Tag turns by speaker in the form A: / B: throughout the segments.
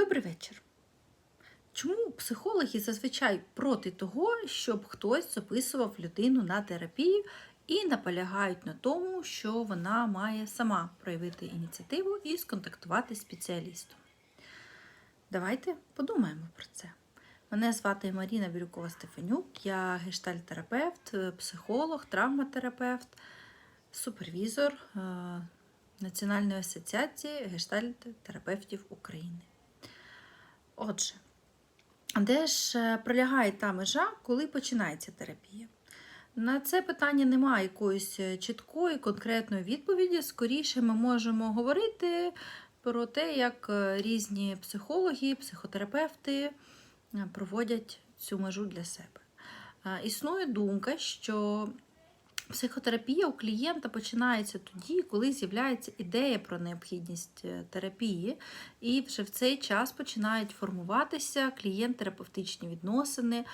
A: Добрий вечір. Чому психологи зазвичай проти того, щоб хтось записував людину на терапію і наполягають на тому, що вона має сама проявити ініціативу і сконтактувати з спеціалістом? Давайте подумаємо про це. Мене звати Маріна Бірюкова Стефанюк, я гештальтерапевт, психолог, травматерапевт, супервізор е, Національної асоціації гештальтерапевтів України. Отже, де ж е, пролягає та межа, коли починається терапія? На це питання немає якоїсь е, чіткої, конкретної відповіді. Скоріше ми можемо говорити про те, як е, різні психологи, психотерапевти проводять цю межу для себе. Існує думка, що Психотерапія у клієнта починається тоді, коли з'являється ідея про необхідність терапії, і вже в цей час починають формуватися клієнт-терапевтичні відносини.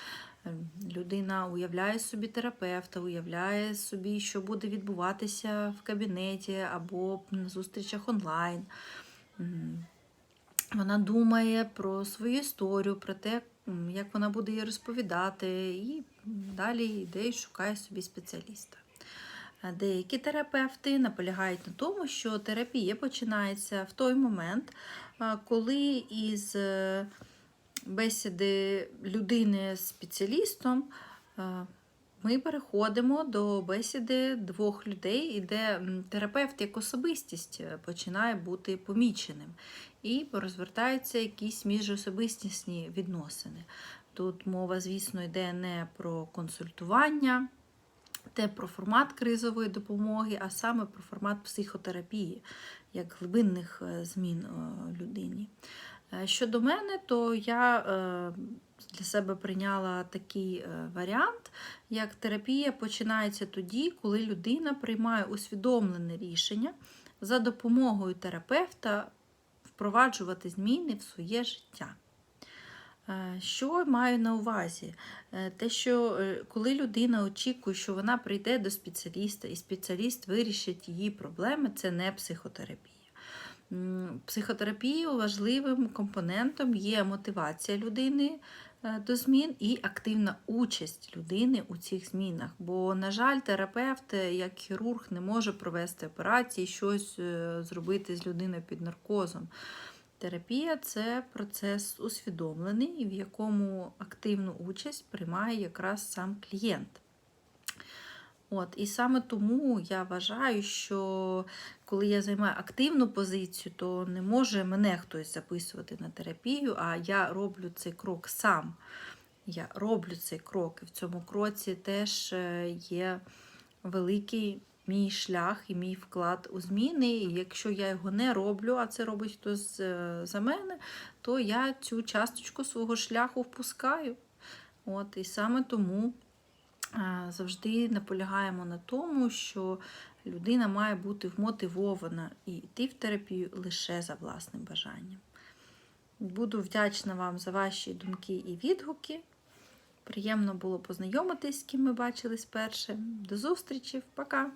A: Людина уявляє собі терапевта, уявляє собі, що буде відбуватися в кабінеті або на зустрічах онлайн. Вона думає про свою історію, про те, як вона буде її розповідати, і далі йде і шукає собі спеціаліста. Деякі терапевти наполягають на тому, що терапія починається в той момент, коли із е, бесіди людини з спеціалістом ми переходимо до бесіди двох людей, і де терапевт як особистість е, починає бути поміченим. І розвертаються якісь міжособистісні відносини. Тут мова, звісно, йде не про консультування те про формат кризової допомоги, а саме про формат психотерапії, як глибинних е, змін е, людині. Е, щодо мене, то я для себе прийняла такий варіант, як терапія починається тоді, коли людина приймає усвідомлене рішення за допомогою терапевта впроваджувати зміни в своє життя. Е, що маю на увазі? Е, те, що е, коли людина очікує, що вона прийде до спеціаліста, і спеціаліст вирішить її проблеми, це не психотерапія. Психотерапією важливим компонентом є мотивація людини до змін і активна участь людини у цих змінах. Бо, на жаль, терапевт, як хірург, не може провести операції, щось зробити з людиною під наркозом. Терапія це процес усвідомлений, в якому активну участь приймає якраз сам клієнт. От, І саме тому я вважаю, що коли я займаю активну позицію, то не може мене хтось записувати на терапію, а я роблю цей крок сам. Я роблю цей крок, і в цьому кроці теж е, є великий мій шлях і мій вклад у зміни. І якщо я його не роблю, а це робить хтось е, за мене, то я цю часточку свого шляху впускаю. От, І саме тому е, завжди наполягаємо на тому, що людина має бути вмотивована і йти в терапію лише за власним бажанням. Буду вдячна вам за ваші думки і відгуки. Приємно було познайомитись, з ким ми бачились перше. До зустрічі, пока!